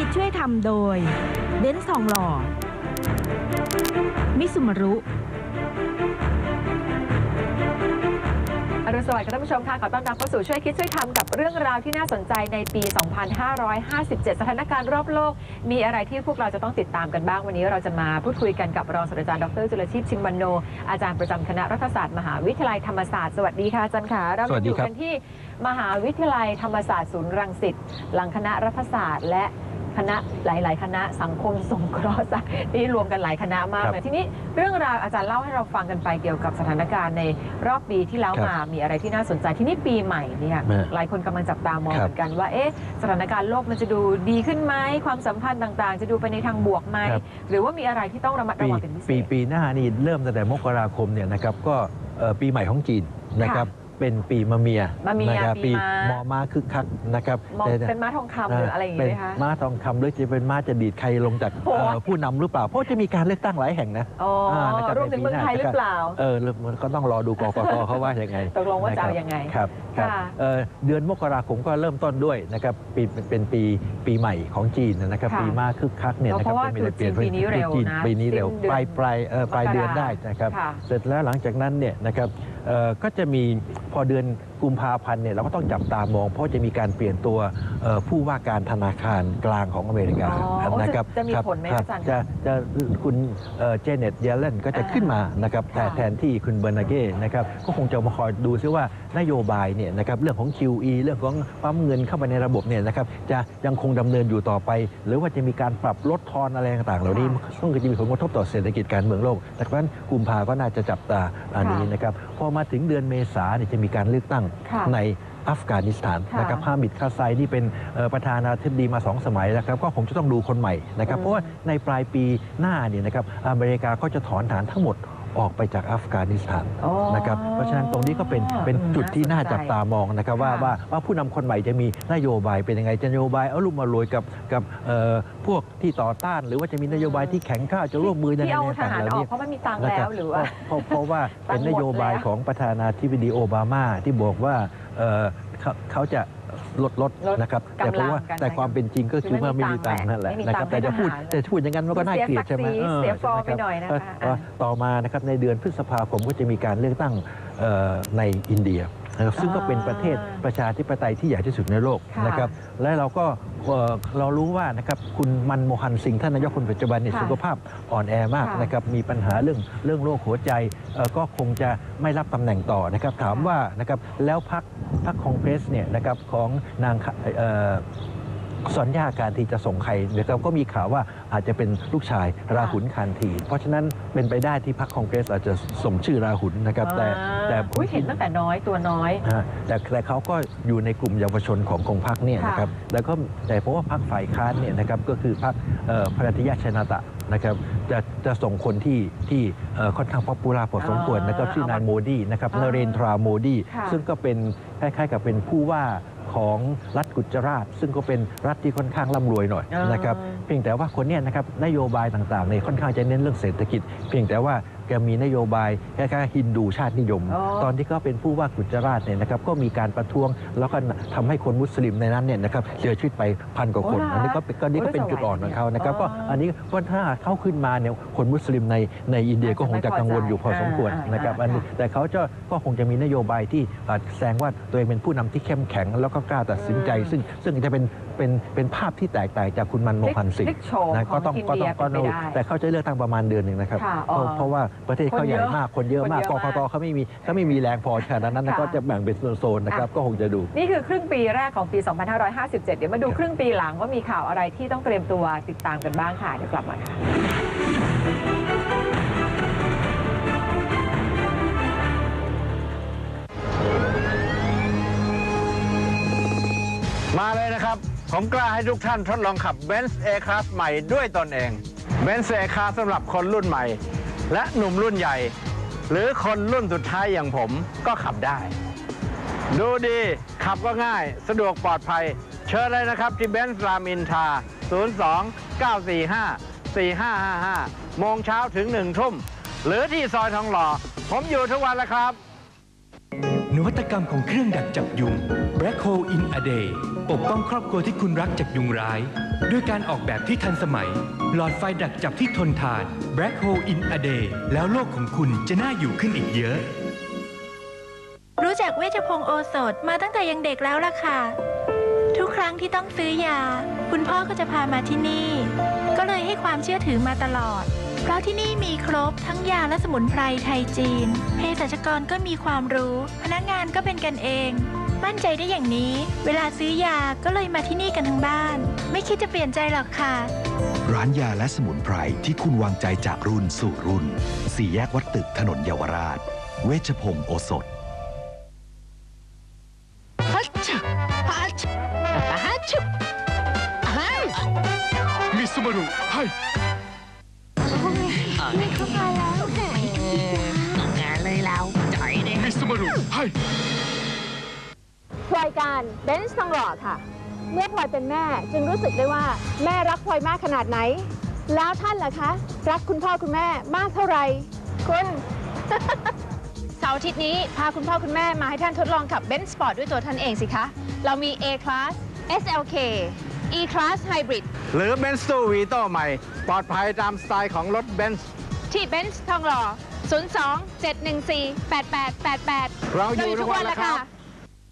คิดช่วยทำโดย เบนซ์ทองหล่อ มิสุมารุอรุณสวัสดิ์ค่ะท่านผู้ชมค่ะขอต้อนรับเข้าสู่ช่วยคิดช่วยทำกับเรื่องราวที่น่าสนใจในปี 2557 สถานการณ์รอบโลก มีอะไรที่พวกเราจะต้องติดตามกันบ้างวันนี้เราจะมาพูดคุยกันกับรองศาสตราจารย์ดรจุลชีพชิงวันโน อาจารย์ประจำคณะรัฐศาสตร์มหาวิทยาลัยธรรมศาสตร์สวัสดีค่ะอาจารย์ค่ะเราสวัสดีอยู่ครับกันที่มหาวิทยาลัยธรรมศาสตร์ศูนย์รังสิตหลังคณะรัฐศาสตร์ และ คณะหลาย ๆ คณะสังคมสงเคราะห์ศาสตร์ที่รวมกันหลายคณะมากครับเลยทีนี้เรื่องราวอาจารย์เล่าให้เราฟังกันไปเกี่ยวกับสถานการณ์ในรอบปีที่แล้วครับมามีอะไรที่น่าสนใจที่นี่ปีใหม่เนี่ยฮะหลายคนกำลังจับตามองครับเหมือนกันว่าเอ๊ะสถานการณ์โลกมันจะดูดีขึ้นไหมความสัมพันธ์ต่าง ๆ จะดูไปในทางบวกไหมครับหรือว่ามีอะไรที่ต้องระมัดระปีวังเป็นพิเศปีษปีหน้านี่เริ่มตั้งแต่มกราคมเนี่ยนะครับก็เอ่อปีใหม่ของจีนนะครับ เป็นปีมะเมียมะเมียนะครับปีปีม้ามอม้าคึกคักนะครับมองแต่เป็นม้าทองคำหรืออะไรอย่างเป็เงี้นยไหมคะ ม้าทองคำหรือจะเป็นม้าจะดีดใครลงจากโอ้ยเอ่อผู้นำหรือเปล่า เพราะจะมีการเลือกตั้งหลายแห่งนะ อ๋ออานะครับรวมถึงเมืองไทยหรือเปล่า เออมันก็ต้องรอดูกกตเขาว่ายังไงตกลงว่าจะเอานครับยังไง ครับครับค่ะเอ่อเดือนมกราคมก็เริ่มต้นด้วยนะครับปีเป็นปีปีใหม่ของจีนนะครับค่ะปีม้าคึกคักเนี่ยนะคเพรับราะว่าไม่ได้เปลี่ยนตรุษจีนปีนี้เร็วตจีนะปีนี้เร็วสิ้นเดือนปลายปลายเอ่อปลายเดือนมกราได้นะครับ ค่ะ เสร็จแล้วหลังจากนั้นเนี่ยนะครับเอ่อ ก็จะมีพอเดือน กุมภาพันธ์เนี่ยเราก็ต้องจับตามอง เพราะจะมีการเปลี่ยนตัวเอ่อผู้ว่าการธนาคารกลางของอเมริกาอ๋อโอ้นะครับจะจะมีครับผลไหมครับอาจารย์จะจะคุณเจเน็ตเยเลนก็จะอ่าขึ้นมานะครับแต่ค่ะแทนที่คุณเบอร์นาเก้นะครับก็คงจะมาคอยดูซิว่านโยบายเนี่ยนะครับเรื่องของ QE เรื่องของปั๊มเงินเข้าไปในระบบเนี่ยนะครับจะยังคงดำเนินอยู่ต่อไป หรือว่าจะมีการปรับลดทอนอะไรต่างๆ เหล่านี้ซึ่งก็จะมีผลกระทบต่อเศรษฐกิจการเมืองโลกดังนั้นกุมภาก็น่าจะจับตาอันนี้นะครับพอมาถึงเดือนเมษาเนี่ยจะมีการเลือกตั้งค่ะในอัฟกานิสถานค่ะนะครับฮามิดคาไซนี่เป็นเอ่อประธานาธิบดีมาสองสมัยแล้วครับ ก็คงจะต้องดูคนใหม่นะครับอืมเพราะว่าในปลายปีหน้าเนี่ยนะครับอเมริกาก็จะถอนฐานทั้งหมด ออกไปจากอัฟกานิสถานอ๋อนะครับเพราะฉะนั้นตรงนี้ก็เป็นเป็นจุดที่น่าจับตามองนะครับว่าค่ะว่าว่าผู้นำคนใหม่จะมีนโยบายเป็นยังไงจะนโยบายเอารุ่มมารวยกับกับเอ่อพวกที่ต่อต้าน หรือว่าจะมีนโยบายที่แข็งกร้าวจะร่วมมือยังที่ไงเอาในทต่างหารๆเหล่าออกนี้เพราะมันมีตังค์นะคแล้รับวหรือว่าเพราะเพราะว่าตั้เป็งนหมดนโยบายแล้วของประธานาธิบดีโอบามาที่บอกว่าเอ่อเขาเขาจะ ลดลดลดนะครับ แต่เพราะว่าำลังการแต่ความเป็นจริงก็คือว่าไม่มีตังค์นั่นแหละไม่มีนะตัคงค์รับแต่จะพูดให้ทหารแต่พูดอย่างนั้นมันก็น่าเกลียดใช่ไหมเสียศักดิ์ศรีออเสียฟอร์มใช่หมไปหน่อยนะคะเอ่อต่อมานะครับในเดือนพฤษภาคมก็จะมีการเลือกตั้งเอ่อในอินเดียนะครับซึ่งก็เป็นประเทศประชาธิปไตยที่ใหญ่ที่สุดในโลกค่ะนะครับและเราก็เอ่อเรารู้ว่านะครับคุณมันโมฮันซิงห์ท่านนายกคนปัจจุบันเนี่ยค่ะสุขภาพอ่อนแอมากค่ะนะครับมีปัญหาเรื่องเรื่องโรคหัวใจเอ่อก็คงจะไม่รับตำแหน่งต่อนะครับถามว่านะครับแล้วพัก พักคองเพรสเนี่ยนะครับของนางเอ่อสัญญาการที่จะส่งใครนะครับก็มีข่าวว่าอาจจะเป็นลูกชายราหุลคานทีเพราะฉะนั้น เป็นไปได้ที่พรรคคองเกรสอาจจะส่งชื่อราหุลนะครับ แต่แต่ผมอุ๊ยเห็นตั้งแต่น้อยตัวน้อยฮะแต่แต่เขาก็อยู่ในกลุ่มเยาวชนของของพรรคเนี่ยค่ะนะครับแล้วก็แต่เพราะว่าพรรคฝ่ายค้านเนี่ยนะครับก็คือพรรคเอ่อพระธิยาชนาตะนะครับจะจะส่งคนที่ที่เอ่อค่อนข้างป๊อปปูล่าพอสมควรนะครับชื่อนายโมดีนะครับอ่านเรนทราโมดีค่ะซึ่งก็เป็นคล้ายๆกับเป็นผู้ว่า ของรัฐกุจราช ซึ่งก็เป็นรัฐที่ค่อนข้างร่ำรวยหน่อยอ่านนะครับเพียงแต่ว่าคนเนี้นะครับนโยบายต่างๆเนี่ยค่อนข้างจะเน้นเรื่องเศรษฐกิจ เพียงแต่ว่าแกมีนโยบายคล้ายๆฮินดูชาตินิยม อ๋อ ตอนที่เขาเป็นผู้ว่ากุจราชเนี่ยนะครับก็มีการประท้วงแล้วก็ทำให้คนมุสลิมในนั้นเนี่ยนะครับเสียชีวิตไปพันกว่าคนโอ้เหรออันนี้ก็เป็นก็นี่ก็เป็นโอ้จุดอ่อนของเขานะครับอ๋อก็อันนี้ก็ถ้าเขาขึ้นมาเนี่ยคนมุสลิมในในอินเดียก็คงจะกังวลอยู่พอสมควรอ่าอ่านะครับอ่าอันนี้แต่เขาจะก็คงจะมีนโยบายที่อ่าแสดงว่าตัวเองเป็นผู้นำที่เข้มแข็ง แล้วก็กล้าตัดสินใจ ซึ่งซึ่งจะเป็นเป็นเป็นภาพที่แตกต่างจากคุณมันโมฮันสิงพลิกโฉมนะขก็องต้องอินก็เดีต้ยองก็เป็นไปต้องได้ แต่เขาจะเลือกตั้งประมาณเดือนหนึ่งนะครับค่ะเพราะอ๋อเพราะว่าประเทศเขาใหญ่มากคนเยอะมากคนกเยอะกตมากเขาไม่มีเขาไม่มีแรงพอขนาดนั้นนะค่ะก็จะแบ่งเป็นโซนๆนะครับก็คงจะดู นี่คือครึ่งปีแรกของปี 2557 เดี๋ยวมาดูครึ่งปีหลังว่ามีข่าวอะไรที่ต้องเตรียมตัวติดตามกันบ้างค่ะเดี๋ยวกลับมาค่ะมาเลยนะครับ ผมกล้าให้ทุกท่านทดลองขับ Benz A-Class ใหม่ด้วยตนเอง Benz A-Class สำหรับคนรุ่นใหม่ และหนุ่มรุ่นใหญ่ หรือคนรุ่นสุดท้ายอย่างผมก็ขับได้ ดูดีขับก็ง่าย สะดวกปลอดภัย เชิญเลยนะครับที่เบนซ์รามอินทา 02 945 4555 โมงเช้าถึง 1 ทุ่ม หรือที่ซอยทองหล่อ ผมอยู่ทุกวันแล้วครับ นวัตกรรมของเครื่องดักจับยุง Black Hole in a Day ปกป้องครอบครัวที่คุณรักจากยุงร้าย ด้วยการออกแบบที่ทันสมัย หลอดไฟดักจับที่ทนทาน Black Hole in a Day แล้วโลกของคุณจะน่าอยู่ขึ้นอีกเยอะ รู้จักเวชพงศ์โอสถมาตั้งแต่ยังเด็กแล้วล่ะค่ะ ทุกครั้งที่ต้องซื้อยา คุณพ่อก็จะพามาที่นี่ ก็เลยให้ความเชื่อถือมาตลอด เพราะที่นี่มีครบทั้งยาและสมุนไพรไทยจีนเภสัชกรก็มีความรู้ พนักงานก็เป็นกันเอง มั่นใจได้อย่างนี้ เวลาซื้อยาก็เลยมาที่นี่กันทั้งบ้าน ไม่คิดจะเปลี่ยนใจหรอกค่ะ ร้านยาและสมุนไพรที่คุณวางใจจากรุ่นสู่รุ่น สี่แยกวัดตึกถนนเยาวราช เวชพงศ์โอสถมิสมารุให้ รายการเบนซ์ทองหล่อค่ะ เมื่อพลอยเป็นแม่จึงรู้สึกได้ว่าแม่รักพลอยมากขนาดไหน แล้วท่านล่ะคะ รักคุณพ่อคุณแม่มากเท่าไหร่คุณเสาร์อาทิตย์นี้พาคุณพ่อคุณแม่มาให้ท่านทดลองขับเบนซ์สปอร์ตด้วยตัวท่านเองสิคะ เรามี A Class SLK E Class Hybrid หรือ b e n z ตู้วีโต้ใหม่ ปลอดภัยตามสไตล์ของรถเบนซ์ที่เบนซ์ทองหล่อ 02 714 8888 เราอยู่ทุกวันแล้วครับ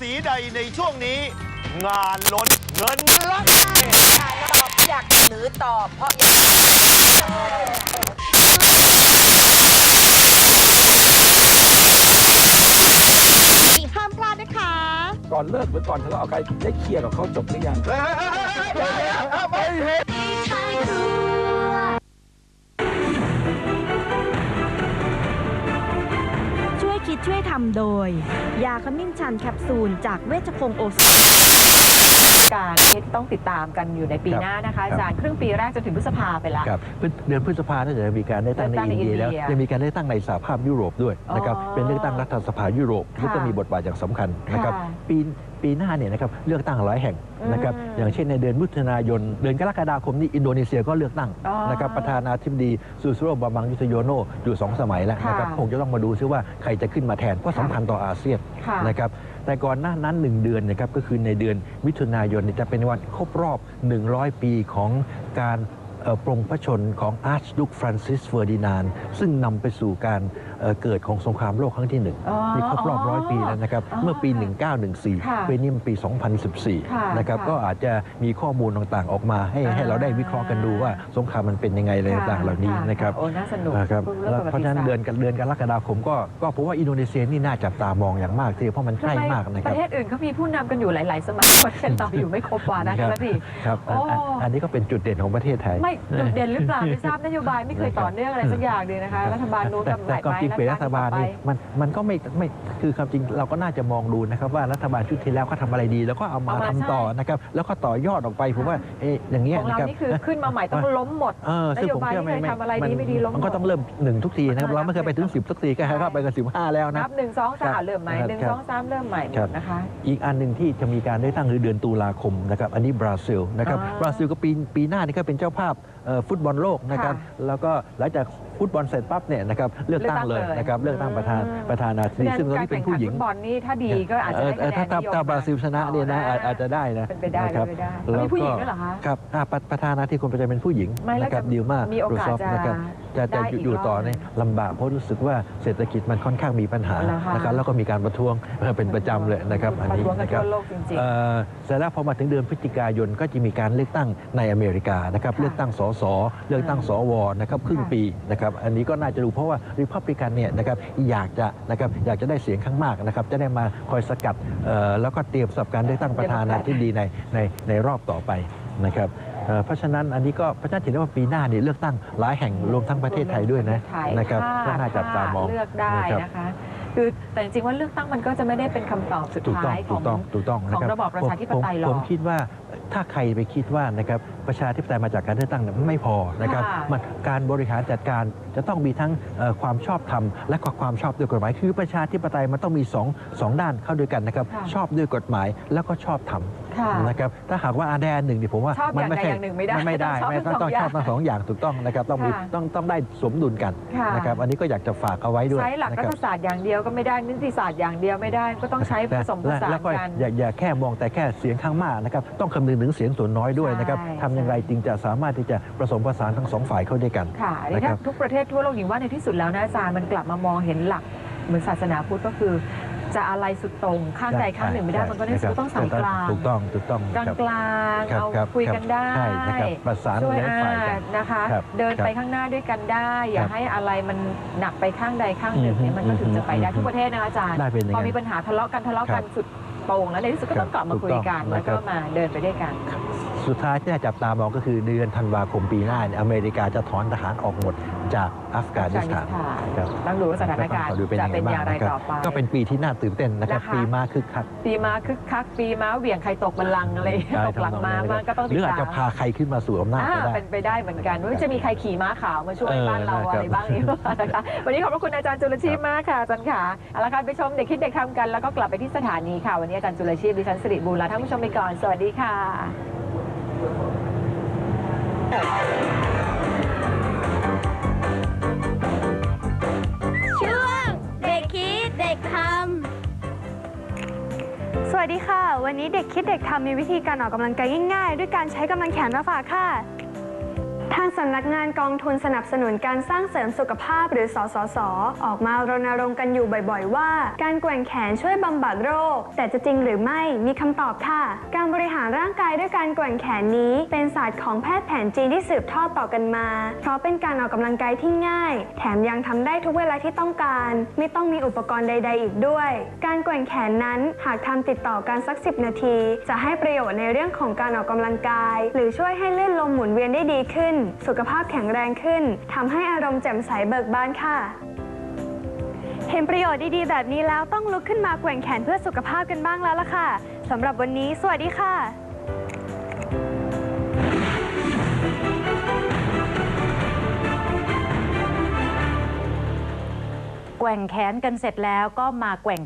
ศีใดในช่วงนี้ งานล้นเงินล้นอยากหรือตอบเพราะอยากห้ามพลาดนะคะ ก่อนเลิกหรือก่อนทะเลาะกันได้เคลียร์กับเขาจบหรือยังช่วยำโดย ยาขมิ้นชันแคปซูล จากเวชพงศ์โอสถการที่ต้องติดตามกันอยู่ในปีครับหน้านะคะครับอาจารย์ครึ่งปีแรกจนถึงพฤษภาไปละครับพฤเดือนพฤษภาเนี่ยจะมีการได้ตั้งในเลือกตั้งในอินเดียแล้วอินเดียจะมีการได้ตั้งในสหภาพยุโรปด้วยนะครับอ๋อเป็นเลือกตั้งรัฐสภายุโรปค่ะที่ก็มีบทบาทอย่างสำคัญนะครับค่ะปี ปีหน้าเนี่ยนะครับเลือกตั้งหลายแห่งนะครับอืมอย่างเช่นในเดือนมิถุนายน เดือนกรกฎาคมนี้อินโดนีเซียก็เลือกตั้งอ๋อนะครับประธานาธิบดีซูซิโรบามังยุทโยโนอยู่สองสมัยแล้วนะครับค่ะคงจะต้องมาดูซิว่าใครจะขึ้นมาแทนก็สำคัญต่ออาเซียนค่ะนะครับแต่ก่อนหน้านั้น 1 เดือนนะครับก็คือในเดือนมิถุนายนเนี่ยจะเป็นวันครบรอบ 100 ปีของการเอ่อปรงพระชนของอาร์ชดุกฟรานซิสเฟอร์ดินาน ซึ่งนำไปสู่การ เอ่อเกิดของสงครามโลกครั้งที่หนึ่งอ๋อนี่ครบรอบร้อยปีแล้วนะครับอ๋อเมื่อปีค่ะ1914ปีนี้มันปีค่ะ2014นะครับค่ะก็อาจจะมีข้อมูลต่างๆ ออกมาให้อ่าให้เราได้วิเคราะห์กันดูว่าสงครามมันเป็นยังไงอะไรต่างๆเหล่านี้นะครับโอ้น่าสนุกนะครับเรื่องแล้วประเพราะฉะนั้นวัติศสตเดือนกันเดือนกรกฎาคมก็ก็ผมว่าอินโดนีเซียนี่น่าจับตามองอย่างมากทีเดียวเพราะมันใกล้มากนะคปรับระเทศอื่นเขามีผู้นำกันอยู่หลาย ๆ สมัยประเทศเราอยู่ไม่ครบวาระครัแล้บวพี่ครับอันโอ้อันอันนี้ก็เป็นจุดเด่นของประเทศไทยไม่จุดเด่นหรือเปล่าไม่ทราบนโยบายไม่เคยต่อเนื่องอะไรสักอย่างเลยนะคะรัฐบาลโน้นแต่กับแต่ความจริงเป็นรัฐบาลนี่ต่อไปมันมันก็ไม่ไม่คือความจริงเราก็น่าจะมองดูนะครับว่ารัฐบาลชุดที่แล้วเขาทำอะไรดี แล้วก็เอามาเอามาทำต่อนะครับแล้วก็ต่อยอดออกไปผมว่าเอ๊ะอย่างเงี้ยของเรานะครับนี่คือขึ้นมาใหม่ต้องล้มหมดเออนซึ่งโยผมบายเชื่อที่เคยทำอะไรดีไม่ดีล้มหมดมันก็ต้องเริ่มหนึ่งทุกทีนะครับอ่าเราไม่เคยไปถึงสิบทุกทีก็ให้เข้าไปกันสิบห้าแล้วนะนับหนึ่งสองสามครับเริ่มใหม่หนึ่งครับสองสามเริ่มใหม่หมครับดนะคะอีกอันหนึ่งที่จะมีการได้ตั้งคือเดือนตุลาคมนะครับอันนี้บราซิลนะครับอ่าบราซิลก็ปีปีหน้านี่ก็เป็นเจ้าภาพเอ่อฟุตบอลโลกนะครับค่ะแล้วก็หลังจาก ฟุตบอลเสร็จปั๊บเนี่ยนะครับเลือกตั้งเลยนะครับเลือกตั้งประธานประธานาธิบดีซึ่งตอนนี้เป็นผู้หญิงการแข่ขัฟุตบอลนี่ถ้าดีก็อาจจะได้เอ่คะอแนถ้านถ้านิยมถ้าบราซิลชนะเนี่ยนะอ๋ออาจอาจจะได้นะเป็นไปได้นะครับเป็นไปได้แล้วมีผู้หญิงก็ด้วยเหรอคะครับอ่าประประธานาธิบดีคนประจำเป็นผู้หญิงไม่แล้วนะครับจะดิวมามีโอกาสรูซฟจะนะครับจะได้จะอีกอยู่รอบต่อในยลำบากเพราะรู้สึกว่าเศรษฐกิจมันค่อนข้างมีปัญหาเหรอคะ นะครับแล้วก็มีการประท้วงเออเป็นประจำเลยนะครับอันนี้ประท้วงกันนะครัทั่บวโลกจริงเอ่อเสร็จแล้วพอมาถึงเดือนพฤศจิกายนก็จะมีการเลือกตั้งในอเมริกานะครับค่ะเลือกตั้งสสเลือกตั้งสวนะครับครึ่งค่ะ ปีนะครับอันนี้ก็น่าจะดูเพราะว่าริพับลิกันเนี่ยนะครับอยากจะนะครับอยากจะได้เสียงข้างมากนะครับจะได้มาคอยสกัดเอ่อแล้วก็เตรียมสำหรับการเลือกตั้งประธานาธิบดีในในในรอบต่อไปนะครับ เอ่อเพราะฉะนั้นอันนี้ก็พระเจ้าถือได้ว่าปีหน้าเนี่ยเลือกตั้งหลายแห่งรวมทั้งประเทศไทยด้วยนะไทยนะครับก็ถ้น่าจับตามองเลือกได้นะครับนะคะคือแต่จริงๆว่าเลือกตั้งมันก็จะไม่ได้เป็นคำตอบสุดถูกต้อท้างยขถูอกงต้องถูกต้องของนะคระบอบประชาธิปไตยผมหรอกผมคิดว่าถ้าใครไปคิดว่านะครับประชาธิปไตยมาจากการเลือกตั้งเนี่ยมันไม่พอนะครับค่ะมันการบริหารจัดการจะต้องมีทั้งเอ่อความชอบธรรมและก็ความชอบด้วยกฎหมาย คือประชาธิปไตยมันต้องมีสองสองด้านเข้าด้วยกันนะครับค่ะชอบด้วยกฎหมายแล้วก็ชอบธรรม ค่ะนะครับถ้าหากว่าอาแดนหนึ่งเนี่ยผมว่าชอบมัอย่างไม่ใดใช่อย่างหนึ่งไม่ได้ไม่ได้ต้องชอบไม่ทั้งต้องสองชอบทั้งสองอย่างถูกต้องนะครับต้องมีค่ะต้องต้องได้สมดุลกันค่ะ นะครับอันนี้ก็อยากจะฝากเอาไว้ด้วยใช้หลักนะรัคฐรับศาสตร์อย่างเดียวก็ไม่ได้นิติศาสตร์อย่างเดียวไม่ได้ก็ต้องใช้ผสมผและสานแล้วก็กัน อย่าอย่าแค่มองแต่แค่เสียงข้างมากนะครับต้องคำนึงถึงเสียงส่วนน้อยด้วยนะครับใช่ ทำอย่างไรจึงจะสามารถที่จะผสมผสานทั้งสองฝ่ายเข้าด้วยกัน ค่ะอันนี้นะคถ้ารับทุกประเทศทั่วโลกหญิงว่าในที่สุดแล้วนะอาจารย์มันกลับมามองเห็นหลักเหมือนศาสนาพุทธก็คือ จะอะไรสุดตรงข้างใดข้างหนึ่งไม่ได้มันก็ในที่สุดต้องสายกลางถูกต้องถูกต้องกลางครับกลางครับเอาครับคุยกันได้ใช่นะครับประสานช่วยหลายฝ่ายกันอ่านะคะครับเดินไปครับข้างหน้าด้วยกันได้ อย่าครับให้อะไรมันหนักไปข้างใดข้างหนึ่งเนี่ยมันก็ถึงจะไปได้อืมทุกประเทศนะคะอาจารย์ได้เป็นอย่างพอนั้นมีปัญหาทะเลาะกันทะเลาะกันครับสุดโต่งแล้วในที่สุดก็ครับต้องกลับมาคุยกันถูกต้องแล้วก็นะครับมาเดินไปด้วยกัน สุดท้ายที่น่าจับตามองก็คือเดือนธันวาคมปีหน้าเนี่ยอเมริกาจะถอนทหารออกหมดจากอัฟกานิสถานครับต้องดูว่าสถานการณ์ก็ต้องขอดูเป็นจะยังไงเป็นบ้าอย่างงไรนะครับต่อไปก็เป็นปีที่น่าตื่นเต้นนะครับนะคะปีม้าคึกคักปีม้าคึกคัก ปีม้าเหวี่ยงใครตกบัลลังก์อะไรใช่ตกหลังม้าทำนองนั้นมากก็ต้องหติรืดออาจตาจะมพาใครขึ้นมาสู่อำนาจอ่าก็ได้เป็นไปได้เหมือนกันว่าจะมีใครขี่ม้าขาวมาช่วยเออบ้านเรานะครับอะไรบ้างอีกนะคะวันนี้ขอบพระคุณอาจารย์จุลชีพมากค่ะอาจารย์ค่ะเอาละค่ะไปชมเด็กคิดเด็กทำกันแล้วก็กลับไปที่สถานีค่ะวันนี้อาจารย์จุลชีพดิฉันสิริบูรณ์ลาท่านผู้ชมไปก่อนสวัสดีค่ะ ช่วงเด็กคิดเด็กทสวัสดีค่ะ วันนี้เด็กคิดเด็กทำมีวิธีการออกกำลังกายง่ายๆ ด้วยการใช้กำลังแขนมาฝากค่ะ ทางสำนักงานกองทุนสนับสนุนการสร้างเสริมสุขภาพหรือสสส ออกมารณรงค์กันอยู่บ่อยๆ ว่า การแกว่งแขนช่วยบำบัดโรค แต่จะจริงหรือไม่มีคำตอบค่ะ การบริหารร่างกายด้วยการแกว่งแขนนี้ เป็นศาสตร์ของแพทย์แผนจีนที่สืบทอดต่อกันมา เพราะเป็นการออกกำลังกายที่ง่าย แถมยังทำได้ทุกเวลาที่ต้องการ ไม่ต้องมีอุปกรณ์ใด ๆ อีกด้วย การแกว่งแขนนั้นหากทำติดต่อกันสัก 10 นาที จะให้ประโยชน์ในเรื่องของการออกกำลังกาย หรือช่วยให้เลื่อนลมหมุนเวียนได้ดีขึ้นสุขภาพแข็งแรงขึ้นทำให้อารมณ์แจ่มใสเบิกบานค่ะ เห็นประโยชน์ดีๆ แบบนี้แล้วต้องลุกขึ้นมาแกว่งแขนเพื่อสุขภาพกันบ้างแล้วล่ะค่ะสำหรับวันนี้ สวัสดีค่ะแกว่งแขนกันเสร็จแล้วก็มาแกว่ง